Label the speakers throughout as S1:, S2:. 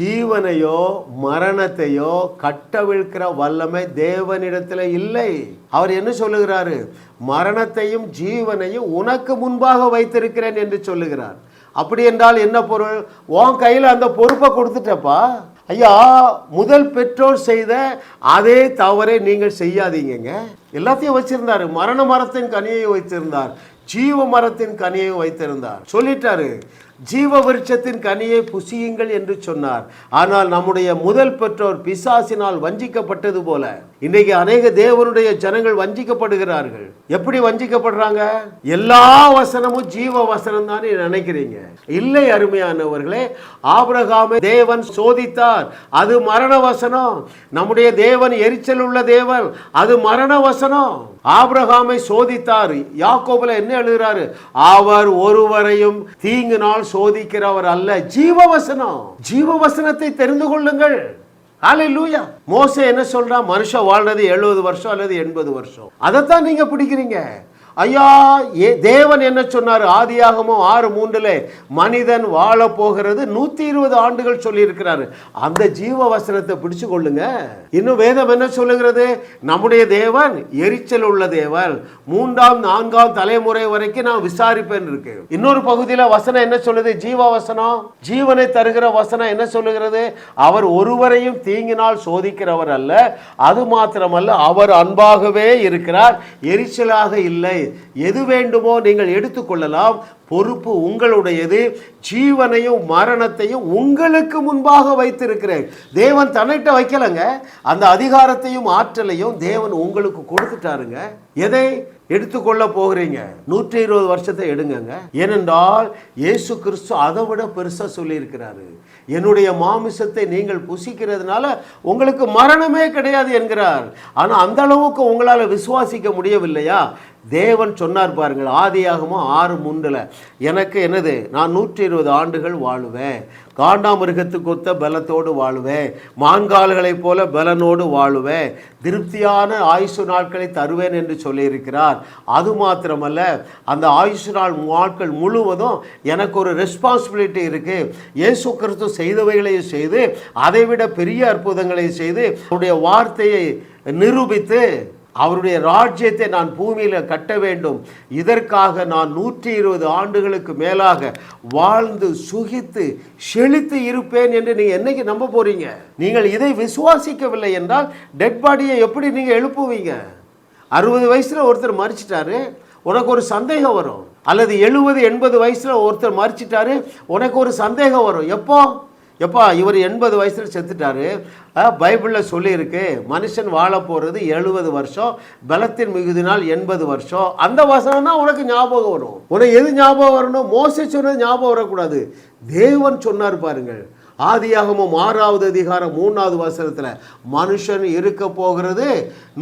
S1: ஜீவனையோ மரணத்தையோ கட்டவிழ்க்கிற வல்லமை தேவனிடத்தில் இல்லை. அவர் என்ன சொல்லுகிறாரு? மரணத்தையும் ஜீவனையும் உனக்கு முன்பாக வைத்திருக்கிறேன் என்று சொல்லுகிறார். அப்படி என்றால் என்ன பொருள்? உன் கையில் அந்த பொறுப்பை கொடுத்துட்டப்பா. ஐயா முதல் பெற்றோர் செய்த அதே தவறை நீங்கள் செய்யாதீங்க எல்லாத்தையும் வச்சிருந்தாரு. மரண மரத்தின் கனியை வைத்திருந்தார். ஜீவ மரத்தின் கனியை வைத்திருந்தார். சொல்லிட்டாரு. ஜீவ விருட்சத்தின் கனியை புசியுங்கள் என்று சொன்னார். ஆனால் நம்முடைய முதல் பெற்றோர் பிசாசினால் வஞ்சிக்கப்பட்டது போல இன்றைக்கு அநேக தேவனுடைய ஜனங்கள் வஞ்சிக்கப்படுகிறார்கள். எப்படி வஞ்சிக்கப்படுறாங்க? எல்லா வசனமும் ஜீவ வசனம் தான் நினைக்கிறீங்க. இல்லை அருமையானவர்களே ஆபிரகாமை தேவன் சோதித்தார். அது மரண வசனம். நம்முடைய தேவன் எரிச்சல் உள்ள தேவன். அது மரண வசனம். ஆபிரகாமை சோதித்தார். யாக்கோபுல என்ன எழுதுறாரு? அவர் ஒருவரையும் தீங்கு நாள் சோதிக்கிறவர் அல்ல. ஜீவவசனம். ஜீவவசனத்தை தெரிந்து கொள்ளுங்கள். ஆலை லூயா மோச என்ன சொல்றா மனுஷன் வாழ்றது எழுபது வருஷம் அல்லது எண்பது வருஷம். அதைத்தான் நீங்க பிடிக்கிறீங்க. ஐயா ஏ தேவன் என்ன சொன்னார்? ஆதியாகமும் ஆறு மூன்றில் மனிதன் வாழ போகிறது நூற்றி இருபது ஆண்டுகள் சொல்லியிருக்கிறாரு. அந்த ஜீவ வசனத்தை பிடிச்சு கொள்ளுங்க இன்னும் வேதம் என்ன சொல்லுகிறது? நம்முடைய தேவன் எரிச்சல் உள்ள தேவன். மூன்றாம் நான்காம் தலைமுறை வரைக்கும் நான் விசாரிப்பேன் இருக்கு. இன்னொரு பகுதியில் வசனம் என்ன சொல்லுது? ஜீவ வசனம் ஜீவனை தருகிற வசனம் என்ன சொல்லுகிறது? அவர் ஒருவரையும் தீங்கினால் சோதிக்கிறவர் அல்ல. அது மாத்திரமல்ல அவர் அன்பாகவே இருக்கிறார். எரிச்சலாக இல்லை. எது வேண்டுமோ நீங்கள் எடுத்துக்கொள்ளலாம். பொறுப்பு உங்களுடையது ஜீவனையும் மரணத்தையும் உங்களுக்கு முன்பாக வைத்திருக்கிறேன். தேவன் தன்னிட்ட வைக்கலைங்க. அந்த அதிகாரத்தையும் ஆற்றலையும் தேவன் உங்களுக்கு கொடுத்துட்டாருங்க. எதை எடுத்துக்கொள்ள போகிறீங்க? நூற்றி இருபது வருஷத்தை எடுங்கங்க. ஏனென்றால் இயேசு கிறிஸ்து அதை விட பெருசாக சொல்லியிருக்கிறாரு. என்னுடைய மாமிசத்தை நீங்கள் புசிக்கிறதுனால உங்களுக்கு மரணமே கிடையாது என்கிறார். ஆனால் அந்த அளவுக்கு உங்களால் விசுவாசிக்க முடியவில்லையா? தேவன் சொன்னார் பாருங்கள் ஆதியாகமோ ஆறு மூன்றில் எனக்கு என்னது? நான் நூற்றி இருபது ஆண்டுகள் வாழுவேன். காண்டாமிருகத்துக்கு ஒத்த பலத்தோடு வாழுவேன். மான்கால்களைப் போல பலனோடு வாழுவேன். திருப்தியான ஆயுசு நாட்களை தருவேன் என்று சொல்லியிருக்கிறார். அது மாத்திரமல்ல அந்த ஆயுசு நாள் நாட்கள் முழுவதும் எனக்கு ஒரு ரெஸ்பான்சிபிலிட்டி இருக்குது இயேசு கிறிஸ்து செய்தவைகளையும் செய்து அதைவிட பெரிய அற்புதங்களையும் செய்து அவருடைய வார்த்தையை நிரூபித்து அவருடைய ராஜ்யத்தை நான் பூமியில் கட்ட வேண்டும். இதற்காக நான் நூற்றி இருபது ஆண்டுகளுக்கு மேலாக வாழ்ந்து சுகித்து செழித்து இருப்பேன் என்று நீங்கள் என்னைக்கு நம்ப போகிறீங்க நீங்கள் இதை விசுவாசிக்கவில்லை என்றால் டெட் பாடியை எப்படி நீங்கள் எழுப்புவீங்க? அறுபது வயசில் ஒருத்தர் மறிச்சிட்டாரு உனக்கு ஒரு சந்தேகம் வரும். அல்லது எழுபது எண்பது வயசில் ஒருத்தர் மறிச்சிட்டாரு உனக்கு ஒரு சந்தேகம் வரும். எப்போ? எப்பா இவர் எண்பது வயசில் செத்துட்டாரு. பைபிளில் சொல்லியிருக்கு மனுஷன் வாழ போகிறது எழுபது வருஷம் பலத்தின் மிகுதினால் எண்பது வருஷம். அந்த வசனம் தான் உனக்கு ஞாபகம் வரும். உனக்கு எது ஞாபகம் வரணும்? மோசே சொன்னது ஞாபகம் வரக்கூடாது. தேவன் சொன்னார் பாருங்கள் ஆதியாகமும் ஆறாவது அதிகாரம் மூணாவது வசனத்தில் மனுஷன் இருக்க போகிறது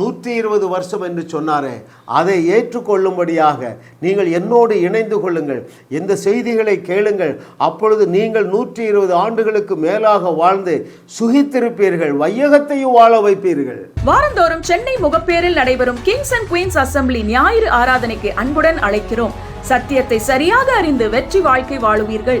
S1: நூற்றி இருபது வருஷம் என்று சொன்னாரே. அதை ஏற்றுக்கொள்ளும்படியாக நீங்கள் என்னோடு இணைந்து கொள்ளுங்கள். இந்த செய்திகளை கேளுங்கள். அப்பொழுது நீங்கள் நூற்றி இருபது ஆண்டுகளுக்கு மேலாக வாழ்ந்து சுகித்திருப்பீர்கள். வையகத்தையும் வாழ வைப்பீர்கள்.
S2: வாரந்தோறும் சென்னை முகப்பேரில் நடைபெறும் கிங்ஸ் அண்ட் குயின்ஸ் அசெம்பிளி ஞாயிறு ஆராதனைக்கு அன்புடன் அழைக்கிறோம். சத்தியத்தை சரியாக அறிந்து வெற்றி வாழ்க்கை வாழுவீர்கள்.